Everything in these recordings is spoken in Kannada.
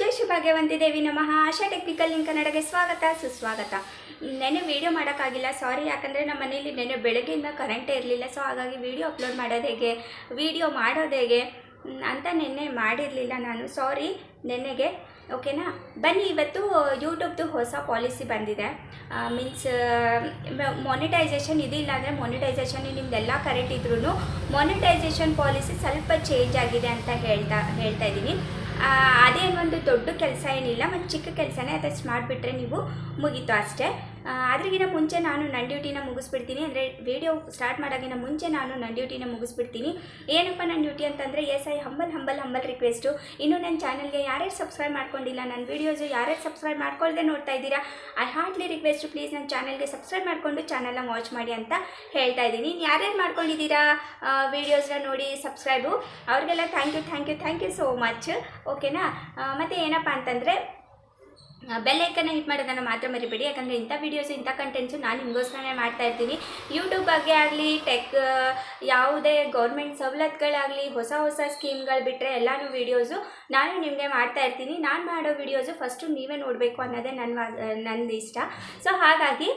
ಜೈ ಶ್ರೀ ಭಾಗ್ಯವಂತಿ ದೇವಿ ನಮಃ. ಆಶಾ ಟೆಕ್ನಿಕಲ್ ಲಿಂಕ್ ಕನ್ನಡಗೆ ಸ್ವಾಗತ, ಸುಸ್ವಾಗತ. ನೆನೆ ವೀಡಿಯೋ ಮಾಡೋಕ್ಕಾಗಿಲ್ಲ ಸಾರಿ ಯಾಕಂದರೆ ನಮ್ಮ ಮನೇಲಿ ನೆನೆ ಬೆಳಗ್ಗೆಯಿಂದ ಕರೆಂಟೇ ಇರಲಿಲ್ಲ ಸೊ ಹಾಗಾಗಿ ವೀಡಿಯೋ ಅಪ್ಲೋಡ್ ಮಾಡೋದು ಹೇಗೆ ವೀಡಿಯೋ ಮಾಡೋದು ಹೇಗೆ ಅಂತ ನೆನ್ನೆ ಮಾಡಿರಲಿಲ್ಲ ನಾನು. ಸಾರಿ ನೆನ್ನೆಗೆ ಓಕೆನಾ ಬನ್ನಿ, ಇವತ್ತು ಯೂಟ್ಯೂಬ್ದು ಹೊಸ ಪಾಲಿಸಿ ಬಂದಿದೆ. ಮೀನ್ಸ್ ಮೊನಿಟೈಸೇಷನ್ ಇದಿಲ್ಲ ಅಂದರೆ ಮೊನಿಟೈಸೇಷನ್ ನಿಮ್ದೆಲ್ಲ ಕರೆಕ್ಟ್ ಇದ್ರೂ ಮೊನಿಟೈಸೇಷನ್ ಪಾಲಿಸಿ ಸ್ವಲ್ಪ ಚೇಂಜ್ ಆಗಿದೆ ಅಂತ ಹೇಳ್ತಾ ಹೇಳ್ತಾ ಇದ್ದೀನಿ. ಆ, ಅದೇನು ಒಂದು ದೊಡ್ಡ ಕೆಲಸ ಏನಿಲ್ಲ ಮತ್ತು ಚಿಕ್ಕ ಕೆಲಸನೇ ಅದಷ್ಟು ಮಾಡಿಬಿಟ್ರೆ ನೀವು ಮುಗೀತು ಅಷ್ಟೇ. ಅದ್ರಿಗಿನ ಮುಂಚೆ ನಾನು ನನ್ನ ಡ್ಯೂಟಿನ ಮುಗಿಸ್ಬಿಡ್ತೀನಿ. ಅಂದರೆ ವಿಡಿಯೋ ಸ್ಟಾರ್ಟ್ ಮಾಡೋಕ್ಕಿಂತ ಮುಂಚೆ ನಾನು ನನ್ನ ಡ್ಯೂಟಿನ ಮುಗಿಸ್ಬಿಡ್ತೀನಿ. ಏನಪ್ಪ ನನ್ನ ಡ್ಯೂಟಿ ಅಂತಂದರೆ yes I humble humble humble request ಇನ್ನು ನನ್ನ ಚಾನಲ್ಗೆ ಯಾರ್ಯಾರು ಸಬ್ಸ್ಕ್ರೈಬ್ ಮಾಡ್ಕೊಂಡಿಲ್ಲ, ನನ್ನ ವೀಡಿಯೋಸು ಯಾರ್ಯಾರು ಸಬ್ಸ್ಕ್ರೈಬ್ ಮಾಡ್ಕೊಳ್ಳದೆ ನೋಡ್ತಾ ಇದ್ದೀರಾ ಐ ಹಾರ್ಟ್ಲಿ ರಿಕ್ವೆಸ್ಟು ಪ್ಲೀಸ್ ನನ್ನ ಚಾನಲ್ಗೆ ಸಬ್ಸ್ಕ್ರೈಬ್ ಮಾಡಿಕೊಂಡು ಚಾನಲ್ನ ವಾಚ್ ಮಾಡಿ ಅಂತ ಹೇಳ್ತಾ ಇದ್ದೀನಿ. ಯಾರ್ಯಾರು ಮಾಡ್ಕೊಂಡಿದ್ದೀರಾ ವೀಡಿಯೋಸ್ನ ನೋಡಿ ಸಬ್ಸ್ಕ್ರೈಬು ಅವ್ರಿಗೆಲ್ಲ thank you thank you thank you so much ಓಕೆನಾ ಮತ್ತು ಏನಪ್ಪ ಅಂತಂದರೆ ಬೆಲ್ ಐಕನ್ನ ಹಿಟ್ ಮಾಡೋದನ್ನು ಮಾತ್ರ ಮರಿಬೇಡಿ, ಯಾಕಂದರೆ ಇಂಥ ವೀಡಿಯೋಸ್ ಇಂಥ ಕಂಟೆಂಟ್ಸು ನಾನು ನಿಮಗೋಸ್ಕರನೇ ಮಾಡ್ತಾ ಇರ್ತೀನಿ. ಯೂಟ್ಯೂಬ್ ಬಗ್ಗೆ ಆಗಲಿ ಟೆಕ್ ಯಾವುದೇ ಗೌರ್ಮೆಂಟ್ ಸವಲತ್ತುಗಳಾಗಲಿ, ಹೊಸ ಹೊಸ ಸ್ಕೀಮ್ಗಳು ಬಿಟ್ಟರೆ ಎಲ್ಲನೂ ವೀಡಿಯೋಸು ನಾನು ನಿಮಗೆ ಮಾಡ್ತಾ ಇರ್ತೀನಿ. ನಾನು ಮಾಡೋ ವೀಡಿಯೋಸು ಫಸ್ಟು ನೀವೇ ನೋಡಬೇಕು ಅನ್ನೋದೇ ನನ್ನ ನಂದು ಇಷ್ಟ ಸೊ ಹಾಗಾಗಿ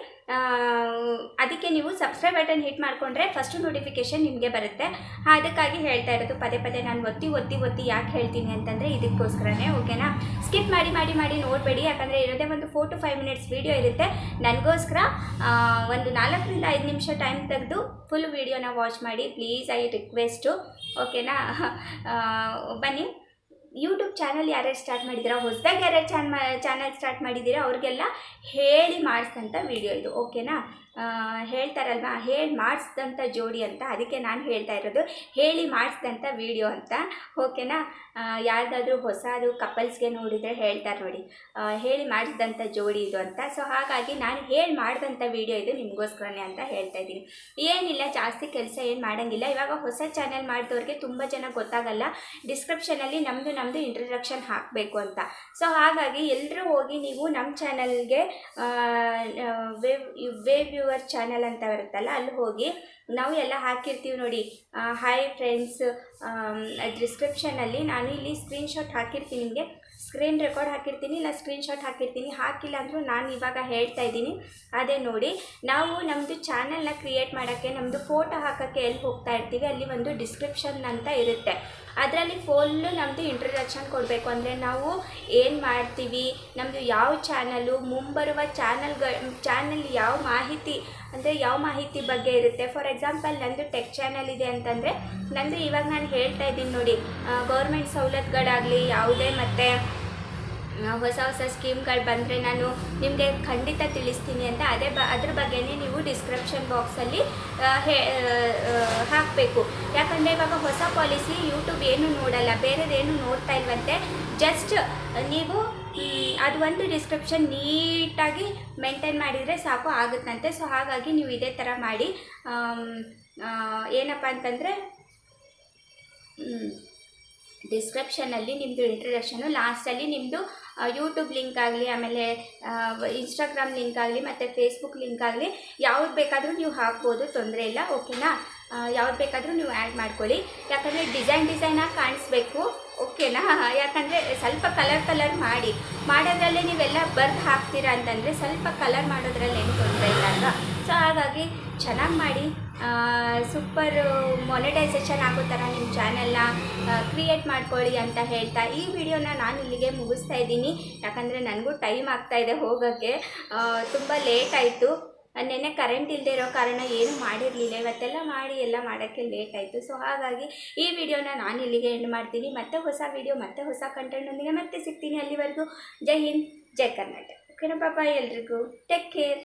ಅದಕ್ಕೆ ನೀವು ಸಬ್ಸ್ಕ್ರೈಬ್ ಬಟನ್ ಹಿಟ್ ಮಾಡಿಕೊಂಡ್ರೆ ಫಸ್ಟು ನೋಟಿಫಿಕೇಷನ್ ನಿಮಗೆ ಬರುತ್ತೆ. ಅದಕ್ಕಾಗಿ ಹೇಳ್ತಾ ಇರೋದು ಪದೇ ಪದೇ ನಾನು ಒತ್ತಿ ಒತ್ತಿ ಒತ್ತಿ ಯಾಕೆ ಹೇಳ್ತೀನಿ ಅಂತಂದರೆ ಇದಕ್ಕೋಸ್ಕರನೇ ಓಕೆನಾ ಸ್ಕಿಪ್ ಮಾಡಿ ಮಾಡಿ ಮಾಡಿ ನೋಡಬೇಡಿ, ಯಾಕಂದರೆ ಇರೋದೇ ಒಂದು four to five minutes video ಇರುತ್ತೆ. ನನಗೋಸ್ಕರ ಒಂದು ನಾಲ್ಕರಿಂದ ಐದು ನಿಮಿಷ ಟೈಮ್ ತೆಗೆದು ಫುಲ್ ವೀಡಿಯೋನ ವಾಚ್ ಮಾಡಿ. ಪ್ಲೀಸ್ ಐ ರಿಕ್ವೆಸ್ಟು ಓಕೆನಾ ಬನ್ನಿ. ಯೂಟ್ಯೂಬ್ ಚಾನಲ್ ಯಾರ್ಯಾರು ಸ್ಟಾರ್ಟ್ ಮಾಡಿದ್ದೀರಾ, ಹೊಸದಾಗಿ ಯಾರ್ಯಾರು ಚಾನ್ ಚಾನಲ್ ಸ್ಟಾರ್ಟ್ ಮಾಡಿದ್ದೀರಾ, ಅವ್ರಿಗೆಲ್ಲ ಹೇಳಿ ಮಾಡಿಸ್ದಂಥ ವಿಡಿಯೋ ಇದು ಓಕೆನಾ ಹೇಳ್ತಾರಲ್ವಾ? ಹೇಳಿ ಮಾಡಿಸ್ದಂಥ ಜೋಡಿ ಅಂತ. ಅದಕ್ಕೆ ನಾನು ಹೇಳ್ತಾ ಇರೋದು, ಹೇಳಿ ಮಾಡಿಸಿದಂಥ ವಿಡಿಯೋ ಅಂತ. ಓಕೆನಾ? ಯಾರ್ದಾದ್ರೂ ಹೊಸದು ಕಪಲ್ಸ್ಗೆ ನೋಡಿದರೆ ಹೇಳ್ತಾರೆ ನೋಡಿ. ಹೇಳಿ ಮಾಡಿಸಿದಂಥ ಜೋಡಿ ಇದು ಅಂತ. ಸೊ ಹಾಗಾಗಿ ನಾನು ಹೇಳಿ ಮಾಡಿದಂಥ ವಿಡಿಯೋ ಇದು ನಿಮಗೋಸ್ಕರನೇ ಅಂತ ಹೇಳ್ತಾ ಇದ್ದೀನಿ. ಏನಿಲ್ಲ, ಜಾಸ್ತಿ ಕೆಲಸ ಏನು ಮಾಡೋಂಗಿಲ್ಲ. ಇವಾಗ ಹೊಸ ಚಾನೆಲ್ ಮಾಡಿದವ್ರಿಗೆ ತುಂಬ ಜನ ಗೊತ್ತಾಗಲ್ಲ. ಡಿಸ್ಕ್ರಿಪ್ಷನಲ್ಲಿ ನಮ್ಮದು ನಮ್ಮದು ಇಂಟ್ರಡಕ್ಷನ್ ಹಾಕಬೇಕು ಅಂತ. ಸೊ ಹಾಗಾಗಿ ಎಲ್ಲರೂ ಹೋಗಿ ನೀವು ನಮ್ಮ ಚಾನಲ್ಗೆ ವೇವ್ ವೇವ್ ಯುವರ್ ಚಾನಲ್ ಅಂತ ಬರುತ್ತಲ್ಲ ಅಲ್ಲಿ ಹೋಗಿ ನಾವು ಎಲ್ಲ ಹಾಕಿರ್ತೀವಿ ನೋಡಿ. ಹಾಯ್ ಫ್ರೆಂಡ್ಸ್ ಡಿಸ್ಕ್ರಿಪ್ಷನಲ್ಲಿ ನಾನು ಇಲ್ಲಿ ಸ್ಕ್ರೀನ್ಶಾಟ್ ಹಾಕಿರ್ತೀನಿ ನಿಮಗೆ. ಸ್ಕ್ರೀನ್ ರೆಕಾರ್ಡ್ ಹಾಕಿರ್ತೀನಿ, ಇಲ್ಲ ಸ್ಕ್ರೀನ್ಶಾಟ್ ಹಾಕಿರ್ತೀನಿ. ಹಾಕಿಲ್ಲ ಅಂದರೂ ನಾನು ಇವಾಗ ಹೇಳ್ತಾ ಇದ್ದೀನಿ. ಅದೇ ನೋಡಿ, ನಾವು ನಮ್ಮದು ಚಾನಲ್ನ ಕ್ರಿಯೇಟ್ ಮಾಡೋಕ್ಕೆ ನಮ್ಮದು ಫೋಟೋ ಹಾಕೋಕ್ಕೆ ಎಲ್ಲಿ ಹೋಗ್ತಾ ಇರ್ತೀವಿ, ಅಲ್ಲಿ ಒಂದು ಡಿಸ್ಕ್ರಿಪ್ಷನ್ ಅಂತ ಇರುತ್ತೆ. ಅದರಲ್ಲಿ ಫುಲ್ಲು ನಮ್ಮದು ಇಂಟ್ರಡಕ್ಷನ್ ಕೊಡಬೇಕು. ಅಂದರೆ ನಾವು ಏನು ಮಾಡ್ತೀವಿ ನಮ್ಮದು ಯಾವ ಚಾನಲು ಮುಂಬರುವ ಚಾನಲ್ಗಳ ಚಾನಲ್ ಯಾವ ಮಾಹಿತಿ, ಅಂದರೆ ಯಾವ ಮಾಹಿತಿ ಬಗ್ಗೆ ಇರುತ್ತೆ. ಫಾರ್ ಎಕ್ಸಾಂಪಲ್ ನಂದು ಟೆಕ್ ಚಾನಲ್ ಇದೆ ಅಂತಂದರೆ, ನಂದು ಇವಾಗ ನಾನು ಹೇಳ್ತಾ ಇದ್ದೀನಿ ನೋಡಿ. ಗೌರ್ಮೆಂಟ್ ಸವಲತ್ತುಗಳಾಗಲಿ, ಯಾವುದೇ ಮತ್ತು ಹೊಸ ಹೊಸ ಸ್ಕೀಮ್ಗಳು ಬಂದರೆ ನಾನು ನಿಮಗೆ ಖಂಡಿತ ತಿಳಿಸ್ತೀನಿ ಅಂತ ಅದೇ ಬ, ಅದ್ರ ಬಗ್ಗೆನೇ ನೀವು ಡಿಸ್ಕ್ರಿಪ್ಷನ್ ಬಾಕ್ಸಲ್ಲಿ ಹೇ ಹಾಕಬೇಕು. ಯಾಕಂದರೆ ಇವಾಗ ಹೊಸ ಪಾಲಿಸಿ ಯೂಟ್ಯೂಬ್ ಏನು ನೋಡಲ್ಲ, ಬೇರೆದೇನು ನೋಡ್ತಾ ಇಲ್ವಂತೆ. ಜಸ್ಟ್ ನೀವು ಅದು ಒಂದು ಡಿಸ್ಕ್ರಿಪ್ಷನ್ ನೀಟಾಗಿ ಮೇಂಟೈನ್ ಮಾಡಿದರೆ ಸಾಕು, ಆಗುತ್ತಂತೆ. ಸೊ ಹಾಗಾಗಿ ನೀವು ಇದೇ ಥರ ಮಾಡಿ ಏನಪ್ಪ ಅಂತಂದರೆ ಡಿಸ್ಕ್ರಿಪ್ಷನಲ್ಲಿ ನಿಮ್ಮದು ಇಂಟ್ರಡಕ್ಷನು ಲಾಸ್ಟಲ್ಲಿ ನಿಮ್ಮದು ಯೂಟ್ಯೂಬ್ ಲಿಂಕ್ ಆಗಲಿ, ಆಮೇಲೆ ಇನ್ಸ್ಟಾಗ್ರಾಮ್ ಲಿಂಕ್ ಆಗಲಿ, ಮತ್ತು ಫೇಸ್ಬುಕ್ ಲಿಂಕ್ ಆಗಲಿ, ಯಾವ್ದು ಬೇಕಾದರೂ ನೀವು ಹಾಕ್ಬೋದು, ತೊಂದರೆ ಇಲ್ಲ ಓಕೆನಾ ಯಾವ್ದು ಬೇಕಾದರೂ ನೀವು ಆ್ಯಡ್ ಮಾಡ್ಕೊಳ್ಳಿ. ಯಾಕಂದರೆ ಡಿಸೈನ್ ಡಿಸೈನಾಗಿ ಕಾಣಿಸ್ಬೇಕು ಓಕೆನಾ ಯಾಕಂದರೆ ಸ್ವಲ್ಪ ಕಲರ್ ಕಲರ್ ಮಾಡಿ. ಮಾಡೋದ್ರಲ್ಲೇ ನೀವೆಲ್ಲ ಬರ್ದು ಹಾಕ್ತೀರಾ ಅಂತಂದರೆ ಸ್ವಲ್ಪ ಕಲರ್ ಮಾಡೋದ್ರಲ್ಲಿ ಏನು ತೊಂದರೆ ಇಲ್ಲ ಅಲ್ವಾ? ಸೊ ಹಾಗಾಗಿ ಚೆನ್ನಾಗಿ ಮಾಡಿ ಸೂಪರ್ ಮೊನಿಟೈಸೇಷನ್ ಆಗೋ ಥರ ನಿಮ್ಮ ಚಾನೆಲ್ನ ಕ್ರಿಯೇಟ್ ಮಾಡ್ಕೊಳ್ಳಿ ಅಂತ ಹೇಳ್ತಾ ಈ ವಿಡಿಯೋನ ನಾನು ಇಲ್ಲಿಗೆ ಮುಗಿಸ್ತಾ ಇದ್ದೀನಿ. ಯಾಕಂದರೆ ನನಗೂ ಟೈಮ್ ಆಗ್ತಾ ಇದೆ ಹೋಗೋಕ್ಕೆ. ತುಂಬ ಲೇಟ್ ಆಯಿತು. ನೆನ್ನೆ ಕರೆಂಟ್ ಇಲ್ಲದೆ ಇರೋ ಕಾರಣ ಏನು ಮಾಡಿರಲಿಲ್ಲ. ಇವತ್ತೆಲ್ಲ ಮಾಡಿ, ಎಲ್ಲ ಮಾಡೋಕ್ಕೆ ಲೇಟ್ ಆಯಿತು. ಸೊ ಹಾಗಾಗಿ ಈ ವಿಡಿಯೋನ ನಾನು ಇಲ್ಲಿಗೆ ಎಂಡ್ ಮಾಡ್ತೀನಿ. ಮತ್ತೆ ಹೊಸ ವಿಡಿಯೋ ಮತ್ತೆ ಹೊಸ ಕಂಟೆಂಟ್ನೊಂದಿಗೆ ಮತ್ತೆ ಸಿಗ್ತೀನಿ ಅಲ್ಲಿವರೆಗೂ. ಜೈ ಹಿಂದ್, ಜೈ ಕರ್ನಾಟಕ. ಓಕೆನಾ ಪಾಪ ಎಲ್ರಿಗೂ. Take care